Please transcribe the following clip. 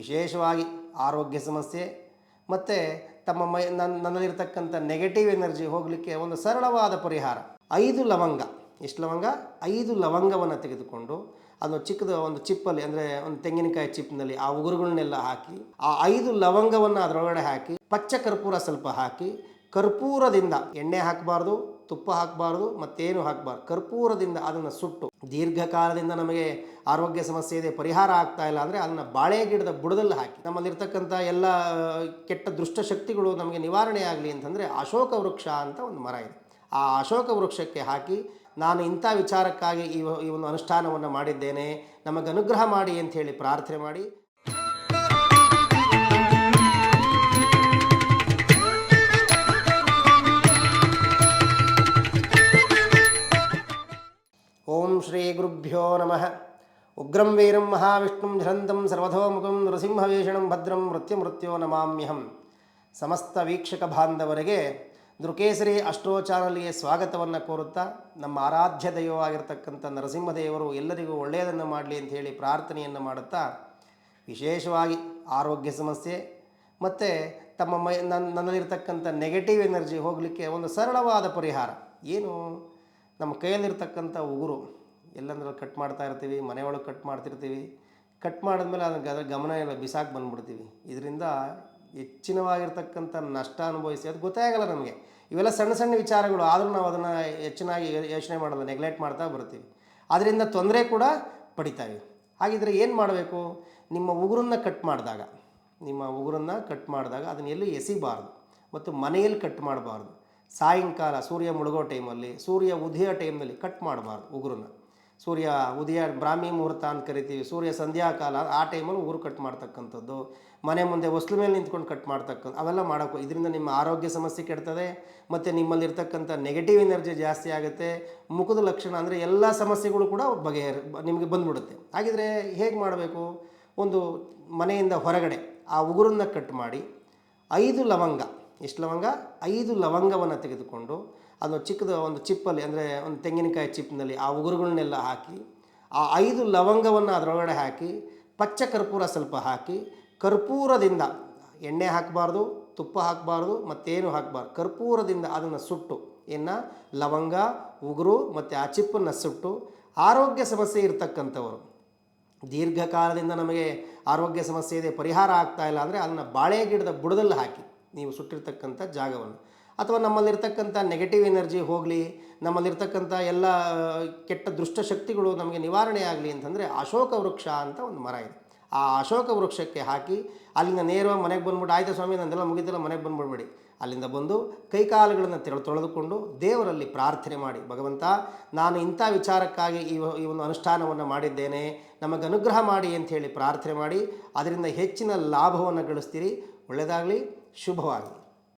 ವಿಶೇಷವಾಗಿ ಆರೋಗ್ಯ ಸಮಸ್ಯೆ ಮತ್ತು ತಮ್ಮ ಮೈ ನನ್ನ ನನ್ನಲ್ಲಿರ್ತಕ್ಕಂಥ ನೆಗೆಟಿವ್ ಎನರ್ಜಿ ಹೋಗಲಿಕ್ಕೆ ಒಂದು ಸರಳವಾದ ಪರಿಹಾರ. ಐದು ಲವಂಗ. ಎಷ್ಟು ಲವಂಗ? ಐದು ಲವಂಗವನ್ನು ತೆಗೆದುಕೊಂಡು ಅದನ್ನು ಚಿಕ್ಕದ ಒಂದು ಚಿಪ್ಪಲ್ಲಿ ಅಂದರೆ ಒಂದು ತೆಂಗಿನಕಾಯಿ ಚಿಪ್ನಲ್ಲಿ ಆ ಉಗುರುಗಳನ್ನೆಲ್ಲ ಹಾಕಿ, ಆ ಐದು ಲವಂಗವನ್ನು ಅದರೊಳಗಡೆ ಹಾಕಿ ಪಚ್ಚ ಕರ್ಪೂರ ಸ್ವಲ್ಪ ಹಾಕಿ, ಕರ್ಪೂರದಿಂದ ಎಣ್ಣೆ ಹಾಕಬಾರ್ದು ತುಪ್ಪ ಹಾಕಬಾರ್ದು, ಮತ್ತೇನು ಹಾಕಬಾರ್ದು. ಕರ್ಪೂರದಿಂದ ಅದನ್ನು ಸುಟ್ಟು, ದೀರ್ಘಕಾಲದಿಂದ ನಮಗೆ ಆರೋಗ್ಯ ಸಮಸ್ಯೆ ಇದೆ, ಪರಿಹಾರ ಆಗ್ತಾ ಇಲ್ಲ ಅಂದರೆ ಅದನ್ನು ಬಾಳೆ ಗಿಡದ ಬುಡದಲ್ಲಿ ಹಾಕಿ. ನಮ್ಮಲ್ಲಿರ್ತಕ್ಕಂಥ ಎಲ್ಲ, ಕೆಟ್ಟ ದುಷ್ಟಶಕ್ತಿಗಳು ನಮಗೆ ನಿವಾರಣೆ ಆಗಲಿ ಅಂತಂದರೆ ಅಶೋಕ ವೃಕ್ಷ ಅಂತ ಒಂದು ಮರ ಇದೆ. ಆ ಅಶೋಕ ವೃಕ್ಷಕ್ಕೆ ಹಾಕಿ ನಾನು ಇಂಥ ವಿಚಾರಕ್ಕಾಗಿ ಈ ಈ ಒಂದು ಅನುಷ್ಠಾನವನ್ನು ಮಾಡಿದ್ದೇನೆ ನಮಗೆ ಅನುಗ್ರಹ ಮಾಡಿ ಅಂತ ಹೇಳಿ ಪ್ರಾರ್ಥನೆ ಮಾಡಿ. ಗುರುಭ್ಯೋ ನಮಃ ಉಗ್ರಂ ವೀರಂ ಮಹಾವಿಷ್ಣು ಝರಂತಂ ಸರ್ವಥೋಮುಖಂ ನೃಸಿಂಹವೇಷಣಂ ಭದ್ರಂ ಮೃತ್ಯುಮೃತ್ಯೋ ನಮಾಮ್ಯಹಂ ಸಮಸ್ತ ವೀಕ್ಷಕ ಬಾಂಧವರಿಗೆ ದೃಕೇಸರಿ ಅಷ್ಟೋ ಚಾನಲ್ಗೆ ಸ್ವಾಗತವನ್ನು ಕೋರುತ್ತಾ ನಮ್ಮ ಆರಾಧ್ಯ ದೈವವಾಗಿರ್ತಕ್ಕಂಥ ನರಸಿಂಹದೇವರು ಎಲ್ಲರಿಗೂ ಒಳ್ಳೆಯದನ್ನು ಮಾಡಲಿ ಅಂತ ಹೇಳಿ ಪ್ರಾರ್ಥನೆಯನ್ನು ಮಾಡುತ್ತಾ ವಿಶೇಷವಾಗಿ ಆರೋಗ್ಯ ಸಮಸ್ಯೆ ಮತ್ತು ತಮ್ಮ ಮೈ ನನ್ನ ನನ್ನಲ್ಲಿರ್ತಕ್ಕಂಥ ನೆಗೆಟಿವ್ ಎನರ್ಜಿ ಹೋಗಲಿಕ್ಕೆ ಒಂದು ಸರಳವಾದ ಪರಿಹಾರ. ಏನು? ನಮ್ಮ ಕೈಯಲ್ಲಿರ್ತಕ್ಕಂಥ ಉಗುರು. ಎಲ್ಲಂದ್ರೆ ಕಟ್ ಮಾಡ್ತಾ ಇರ್ತೀವಿ ಮನೆಯೊಳಗೆ ಕಟ್ ಮಾಡ್ತಿರ್ತೀವಿ. ಕಟ್ ಮಾಡಿದ್ಮೇಲೆ ಅದಕ್ಕೆ ಅದರ ಗಮನ ಎಲ್ಲ ಬಿಸಾಕಿ ಬಂದ್ಬಿಡ್ತೀವಿ. ಇದರಿಂದ ಹೆಚ್ಚಿನವಾಗಿರ್ತಕ್ಕಂಥ ನಷ್ಟ ಅನುಭವಿಸಿ, ಅದು ಗೊತ್ತಾಗಲ್ಲ ನಮಗೆ. ಇವೆಲ್ಲ ಸಣ್ಣ ಸಣ್ಣ ವಿಚಾರಗಳು, ಆದರೂ ನಾವು ಅದನ್ನು ಹೆಚ್ಚಿನಾಗಿ ಯೋಚನೆ ಮಾಡಲ್ಲ ನೆಗ್ಲೆಕ್ಟ್ ಮಾಡ್ತಾ ಬರ್ತೀವಿ. ಅದರಿಂದ ತೊಂದರೆ ಕೂಡ ಪಡಿತಾ ಇವೆ. ಹಾಗಿದ್ರೆ ಏನು ಮಾಡಬೇಕು? ನಿಮ್ಮ ಉಗುರನ್ನು ಕಟ್ ಮಾಡಿದಾಗ, ನಿಮ್ಮ ಉಗುರನ್ನು ಕಟ್ ಮಾಡಿದಾಗ ಅದನ್ನ ಎಲ್ಲೂ ಎಸಿಬಾರ್ದು ಮತ್ತು ಮನೆಯಲ್ಲಿ ಕಟ್ ಮಾಡಬಾರ್ದು. ಸಾಯಂಕಾಲ, ಸೂರ್ಯ ಮುಳುಗೋ ಟೈಮಲ್ಲಿ ಸೂರ್ಯ ಉದಯ ಟೈಮ್ನಲ್ಲಿ ಕಟ್ ಮಾಡಬಾರ್ದು ಉಗುರನ್ನ. ಸೂರ್ಯ ಉದಯ ಬ್ರಾಹ್ಮಿ ಮುಹೂರ್ತ ಅಂತ ಕರಿತೀವಿ. ಸೂರ್ಯ ಸಂಧ್ಯಾಕಾಲ ಆ ಟೈಮಲ್ಲಿ ಊರು ಕಟ್ ಮಾಡ್ತಕ್ಕಂಥದ್ದು. ಮನೆ ಮುಂದೆ ಹೊಸ್ಲು ಮೇಲೆ ನಿಂತ್ಕೊಂಡು ಕಟ್ ಮಾಡ್ತಕ್ಕಂಥ ಅವೆಲ್ಲ ಮಾಡೋಕ್ಕೂ ಇದರಿಂದ ನಿಮ್ಮ ಆರೋಗ್ಯ ಸಮಸ್ಯೆ ಕೆಡ್ತದೆ. ಮತ್ತು ನಿಮ್ಮಲ್ಲಿರ್ತಕ್ಕಂಥ ನೆಗೆಟಿವ್ ಎನರ್ಜಿ ಜಾಸ್ತಿ ಆಗುತ್ತೆ. ಮುಖದ ಲಕ್ಷಣ ಅಂದರೆ ಎಲ್ಲ ಸಮಸ್ಯೆಗಳು ಕೂಡ ಬಗೆಹರಿ, ನಿಮಗೆ ಬಂದ್ಬಿಡುತ್ತೆ. ಹಾಗಿದ್ರೆ ಹೇಗೆ ಮಾಡಬೇಕು? ಒಂದು ಮನೆಯಿಂದ ಹೊರಗಡೆ ಆ ಉಗುರನ್ನು ಕಟ್ ಮಾಡಿ ಐದು ಲವಂಗ, ಎಷ್ಟು ಲವಂಗ? ಐದು ಲವಂಗವನ್ನು ತೆಗೆದುಕೊಂಡು ಅದು ಚಿಕ್ಕದ ಒಂದು ಚಿಪ್ಪಲ್ಲಿ, ಅಂದರೆ ಒಂದು ತೆಂಗಿನಕಾಯಿ ಚಿಪ್ಪಿನಲ್ಲಿ ಆ ಉಗುರುಗಳನ್ನೆಲ್ಲ ಹಾಕಿ, ಆ ಐದು ಲವಂಗವನ್ನು ಅದರೊಳಗಡೆ ಹಾಕಿ, ಪಚ್ಚ ಕರ್ಪೂರ ಸ್ವಲ್ಪ ಹಾಕಿ, ಕರ್ಪೂರದಿಂದ ಎಣ್ಣೆ ಹಾಕಬಾರ್ದು, ತುಪ್ಪ ಹಾಕಬಾರ್ದು, ಮತ್ತೇನು ಹಾಕಬಾರ್ದು, ಕರ್ಪೂರದಿಂದ ಅದನ್ನು ಸುಟ್ಟು ಇನ್ನು ಲವಂಗ, ಉಗುರು, ಮತ್ತು ಆ ಚಿಪ್ಪನ್ನು ಸುಟ್ಟು, ಆರೋಗ್ಯ ಸಮಸ್ಯೆ ಇರತಕ್ಕಂಥವರು. ದೀರ್ಘಕಾಲದಿಂದ ನಮಗೆ ಆರೋಗ್ಯ ಸಮಸ್ಯೆ ಇದೆ, ಪರಿಹಾರ ಆಗ್ತಾ ಇಲ್ಲ, ಅಂದರೆ ಅದನ್ನು ಬಾಳೆ ಗಿಡದ ಬುಡದಲ್ಲಿ ಹಾಕಿ, ನೀವು ಸುಟ್ಟಿರ್ತಕ್ಕಂಥ ಜಾಗವನ್ನು. ಅಥವಾ ನಮ್ಮಲ್ಲಿರ್ತಕ್ಕಂಥ ನೆಗೆಟಿವ್ ಎನರ್ಜಿ ಹೋಗಲಿ, ನಮ್ಮಲ್ಲಿರ್ತಕ್ಕಂಥ ಎಲ್ಲ ಕೆಟ್ಟ ದುಷ್ಟಶಕ್ತಿಗಳು ನಮಗೆ ನಿವಾರಣೆ ಆಗಲಿ ಅಂತಂದರೆ ಅಶೋಕ ವೃಕ್ಷ ಅಂತ ಒಂದು ಮರ ಇದೆ. ಆ ಅಶೋಕ ವೃಕ್ಷಕ್ಕೆ ಹಾಕಿ ಅಲ್ಲಿಂದ ನೇರವಾಗಿ ಮನೆಗೆ ಬಂದ್ಬಿಟ್ಟು, ಆಯ್ತು ಸ್ವಾಮಿ, ನಂದೆಲ್ಲ ಮುಗಿದೆಲ್ಲ ಮನೆಗೆ ಬಂದ್ಬಿಡ್ಬೇಡಿ. ಅಲ್ಲಿಂದ ಬಂದು ಕೈಕಾಲುಗಳನ್ನು ತೆರಳು ತೊಳೆದುಕೊಂಡು ದೇವರಲ್ಲಿ ಪ್ರಾರ್ಥನೆ ಮಾಡಿ, ಭಗವಂತ, ನಾನು ಇಂಥ ವಿಚಾರಕ್ಕಾಗಿ ಈ ಈ ಒಂದು ಅನುಷ್ಠಾನವನ್ನು ಮಾಡಿದ್ದೇನೆ. ನಮಗೆ ಅನುಗ್ರಹ ಮಾಡಿ ಅಂಥೇಳಿ ಪ್ರಾರ್ಥನೆ ಮಾಡಿ, ಅದರಿಂದ ಹೆಚ್ಚಿನ ಲಾಭವನ್ನು ಗಳಿಸ್ತೀರಿ. ಒಳ್ಳೆಯದಾಗಲಿ ಶುಭವಾಗಲಿ.